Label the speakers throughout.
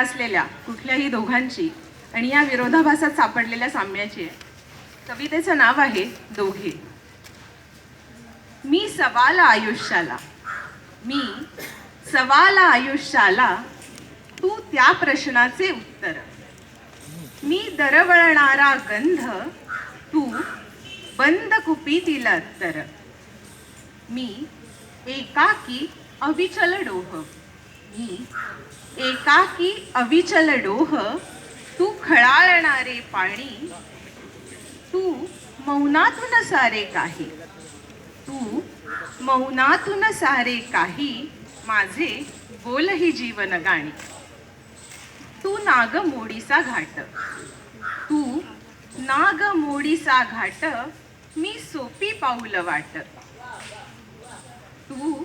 Speaker 1: असलेल्या कुठल्याही दोघांची आणि या विरोधाभासात सापडलेल्या साम्याची आहे कवितेचं नाव आहे दोघे. मी सवाल आयुष्याला मी सवाल आयुष्याला तू त्या प्रश्नाचे उत्तर. मी दरवळणारा गंध तू बंद कुपीतील अत्तर. मी एकाकी अविचल डोह. एकाकी अविचल डोह तू खळाळणारे पाणी तू मौनातून सारे काही तू मौनातून सारे काही माझे बोलही जीवन गाणी. तू नाग मोडीचा घाट तू नाग मोडीचा घाट मी सोपी पाऊल वाट. तू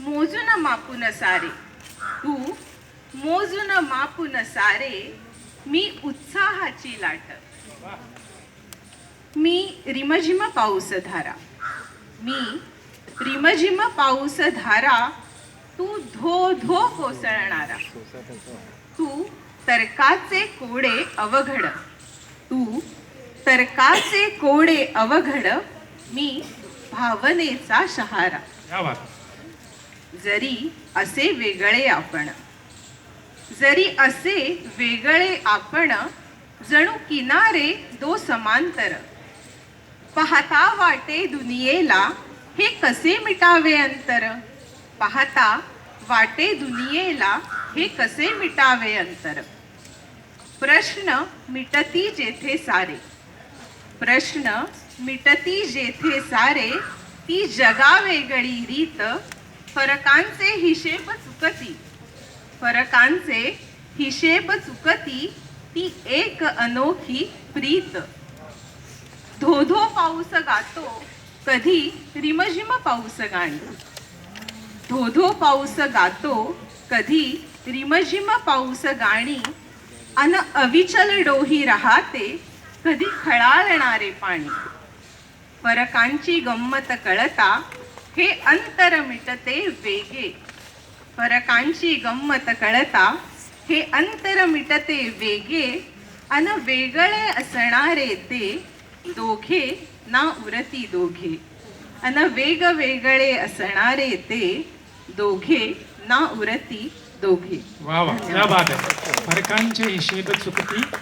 Speaker 1: मोजून मापून सारे तू मोजून मापून सारे मी उत्साहाची लाट. मी रिमझिम पाऊस धारा. मी रिमझिम पाऊस धारा तू धो धो कोसळणारा. तू तर्काचे कोडे अवघड. तू तर्काचे कोडे अवघड. मी भावनेचा शहारा. जरी असे वेगळे आपण जरी असे वेगळे आपण जणू किनारे दो समांतर. पाहता वाटे दुनियेला हे कसे मिटावे अंतर? पाहता वाटे दुनियेला हे कसे मिटावे अंतर? प्रश्न मिटती जेथे सारे. प्रश्न मिटती जेथे सारे ती जगा वेगळी रीत फरकांचे हिशेब चुकती. फरकांचे हिशेब चुकती ती एक अनोखी प्रीत. धोधो पाऊस गातो कधी रिमझिम पाऊस गाणी. धोधो पाऊस गातो कधी रिमझिम पाऊस गाणी. अन अविचल डोही राहते कधी खळाळणारे पाणी. फरकांची गंमत कळता हे अंतर मिटते वेगे. फरकांची गंमत कळता हे अंतर मिटते वेगे अन वेगळे असणारे ते दोघे ना उरती दोघे. अन वेगवेगळे असणारे ते दोघे ना उरती दोघे.
Speaker 2: वा वा. क्या बात आहे. फरकांचे हिशेब चुकती